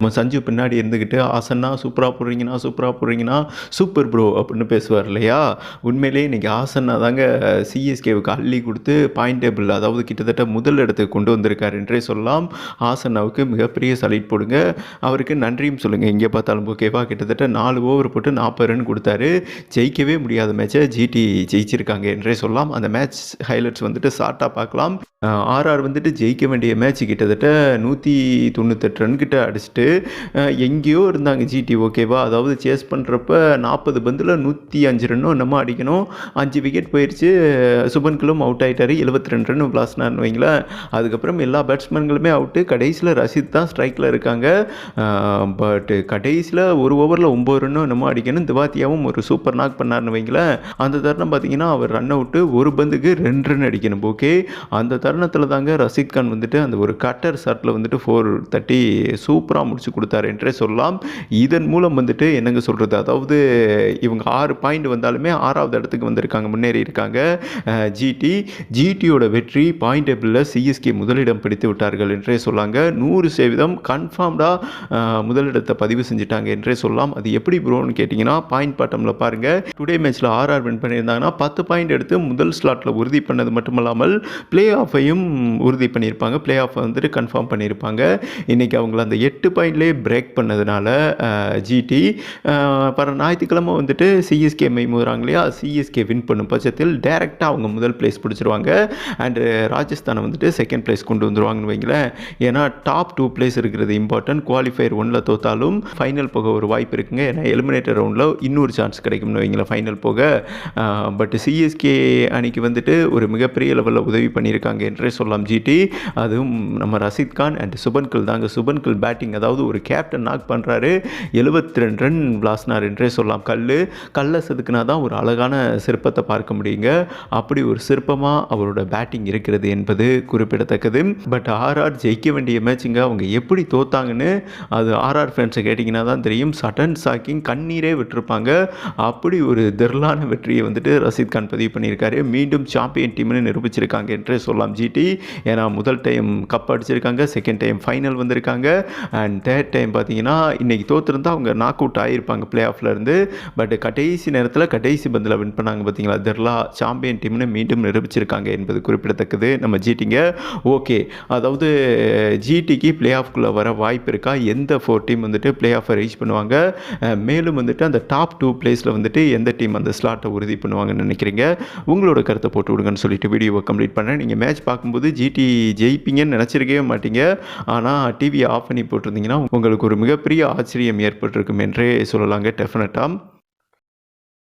நம்ம சஞ்சு பின்னாடி இருந்துக்கிட்டு ஆசன்னா சூப்பராக போடுறீங்கன்னா சூப்பராக போடுறீங்கன்னா சூப்பர் ப்ரோ அப்படின்னு பேசுவார் இல்லையா? உண்மையிலேயே இன்றைக்கி ஆசன்னா தாங்க சிஎஸ்கேவுக்கு அள்ளி கொடுத்து பாயிண்ட் டேபிள் அதாவது கிட்டத்தட்ட முதல் இடத்துக்கு கொண்டு வந்திருக்கார் என்றே சொல்லலாம். ஆசன்னாவுக்கு மிகப்பெரிய சலீட் போடுங்க. அவருக்கு நன்றியும் சொல்லுங்கள் எங்கே பார்த்தாலும் ஓகேவா கிட்டத்தட்ட நாலு ஓவர் போட்டு நாற்பது ரன் கொடுத்தாரு. ஜெயிக்கவே முடியாத மேட்சை ஜிடி ஜெயிச்சிருக்காங்க என்றே சொல்லலாம். அந்த மேட்ச் ஹைலைட்ஸ் வந்துட்டு ஷார்ட்டாக பார்க்கலாம். ஆர்ஆர் வந்துட்டு ஜெயிக்க வேண்டிய மேட்ச் கிட்டத்தட்ட நூற்றி தொண்ணூத்தெட்டு ரன் கிட்ட அடிச்சுட்டு அஹ், எங்கேயோ இருந்தாங்க ஜிடி ஓகேவா அதாவது சேஸ் பண்ணுறப்ப நாற்பது பந்தில் நூற்றி அஞ்சு ரன்னும் என்னமோ அடிக்கணும். அஞ்சு விக்கெட் போயிடுச்சு சுபன் சுபன்கிலும் அவுட் ஆயிட்டாரு. 72 ரெண்டு ரன் விளாஸ்னார்னு வைங்களேன். அதுக்கப்புறம் எல்லா பேட்ஸ்மேன்களுமே அவுட்டு கடைசியில் ரஷீத் தான் ஸ்ட்ரைக்கில் இருக்காங்க. பட்டு கடைசியில் ஒரு ஓவரில் ஒம்பது ரன்னும் என்னமோ அடிக்கணும் திவாத்தியாவும் ஒரு சூப்பர் நாக் பண்ணார்னு வைங்களேன். அந்த தருணம் பார்த்தீங்கன்னா அவர் ரன் அவுட்டு ஒரு பந்துக்கு ரெண்டு ரன் அடிக்கணும் ஓகே அந்த தருணத்தில் தாங்க ரஷீத் கான் வந்துட்டு அந்த ஒரு கட்டர் ஷாட்டில் வந்துட்டு ஃபோர் தட்டி சூப்பராக முடிச்சு கொடுத்தாரு என்றே சொல்லலாம். இதன் மூலம் வந்துட்டு என்னங்க சொல்கிறது அதாவது இவங்க ஆறு பாயிண்ட் வந்தாலுமே ஆறாவது இடத்துக்கு வந்திருக்காங்க முன்னேறி இருக்காங்க. ஜிடி ஜிடியோட வெற்றி பாயிண்ட் டேபிளில் சிஎஸ்கே முதலிடம் பிடித்து விட்டார்கள் என்றே சொல்லாங்க. நூறு சதவீதம் கன்ஃபார்ம்டாக முதலிடத்தை பதிவு செஞ்சுட்டாங்க என்றே சொல்லலாம். அது எப்படி ப்ரோன்னு கேட்டிங்கன்னா பாயிண்ட் பாட்டமில் பாருங்கள் டுடே மேட்ச்சில் ஆர்ஆர் வின் பண்ணியிருந்தாங்கன்னா பத்து பாயிண்ட் எடுத்து முதல் ஸ்லாட்டில் உறுதி பண்ணது மட்டுமல்லாமல் ப்ளே ஆஃபையும் உறுதி பண்ணியிருப்பாங்க. ப்ளே ஆஃப் வந்துட்டு கன்ஃபார்ம் பண்ணியிருப்பாங்க. இன்றைக்கி அவங்கள அந்த எட்டு பாயிண்ட் பாயிண்ட்லேயே பிரேக் பண்ணதுனால ஜிடி வர ஞாயிற்றுக்கிழமை வந்துட்டு சிஎஸ்கே மைமுறாங்க இல்லையா சிஎஸ்கே வின் பண்ணும் பட்சத்தில் டேரெக்டாக அவங்க முதல் பிளேஸ் பிடிச்சிருவாங்க. அண்டு ராஜஸ்தானை வந்துட்டு செகண்ட் பிளேஸ் கொண்டு வந்துருவாங்கன்னு வைங்களேன். ஏன்னா டாப் டூ பிளேஸ் இருக்கிறது இம்பார்ட்டன்ட் குவாலிஃபயர் ஒன்றில் தோத்தாலும் ஃபைனல் போக ஒரு வாய்ப்பு இருக்குங்க. ஏன்னா எலிமினேட்டர் ரவுண்டில் இன்னொரு சான்ஸ் கிடைக்கும்னு வைங்களேன் ஃபைனல் போக. பட் சிஎஸ்கே அணிக்கு வந்துட்டு ஒரு மிகப்பெரிய லெவலில் உதவி பண்ணியிருக்காங்க என்றே சொல்லலாம் ஜிடி அதுவும் நம்ம ரஷீத் கான் அண்ட் சுபன்கில் தாங்க. சுபன்கில் பேட்டிங் அதாவது ஒரு கேப்டன் நாக் பண்ணுறாரு எழுபத்தி ரெண்டு ரன் விளாசினார் என்றே சொல்லலாம். கல் கல்லை செதுக்குனா தான் ஒரு அழகான சிற்பத்தை பார்க்க முடியுங்க. அப்படி ஒரு சிற்பமாக அவரோட பேட்டிங் இருக்கிறது என்பது குறிப்பிடத்தக்கது. பட் ஆர்ஆர் ஜெயிக்க வேண்டிய மேட்சுங்க அவங்க எப்படி தோத்தாங்கன்னு அது ஆர்ஆர் ஃபேன்ஸை கேட்டிங்கன்னா தான் தெரியும். சடன் சாக்கிங் கண்ணீரே விட்டுருப்பாங்க. அப்படி ஒரு திரளான வெற்றியை வந்துட்டு ரஷீத் கான் பதிவு பண்ணியிருக்காரு. மீண்டும் சாம்பியன் டீம்னு நிரூபிச்சிருக்காங்க என்றே சொல்லலாம். ஜிடி ஏன்னா முதல் டைம் கப் அடிச்சிருக்காங்க. செகண்ட் டைம் ஃபைனல் வந்திருக்காங்க. அண்ட் தேர்ட் டைம் பார்த்தீங்கன்னா இன்றைக்கி தோற்றுருந்தா அவங்க நாக் அவுட் ஆகியிருப்பாங்க பிளே ஆஃப்லேருந்து பட் கடைசி நேரத்தில் கடைசி பந்தில் வின் பண்ணாங்க பார்த்தீங்களா? திர்லா சாம்பியன் டீம்னு மீண்டும் நிரூபிச்சிருக்காங்க என்பது குறிப்பிடத்தக்கது. நம்ம ஜிடிங்க ஓகே அதாவது ஜிடிக்கு பிளே ஆஃப்குள்ளே வர வாய்ப்பு இருக்கா? எந்த ஃபோர் டீம் வந்துட்டு பிளே ஆஃபை ரீச் பண்ணுவாங்க மேலும் வந்துட்டு அந்த டாப் டூ பிளேஸில் வந்துட்டு எந்த டீம் அந்த ஸ்லாட்டை உறுதி பண்ணுவாங்கன்னு நினைக்கிறீங்க? உங்களோட கருத்தை போட்டு விடுங்கன்னு சொல்லிட்டு வீடியோவை கம்ப்ளீட் பண்ணேன் நீங்கள் மேட்ச் பார்க்கும்போது ஜிடி ஜெயிப்பீங்கன்னு நினச்சிருக்கவே மாட்டீங்க. ஆனால் டிவியை ஆஃப் பண்ணி போட்டிருந்தீங்கன்னா உங்களுக்கு ஒரு மிகப்பெரிய ஆச்சரியம் ஏற்பட்டிருக்கும் என்றே சொல்லலாங்க டெஃபினட்டாக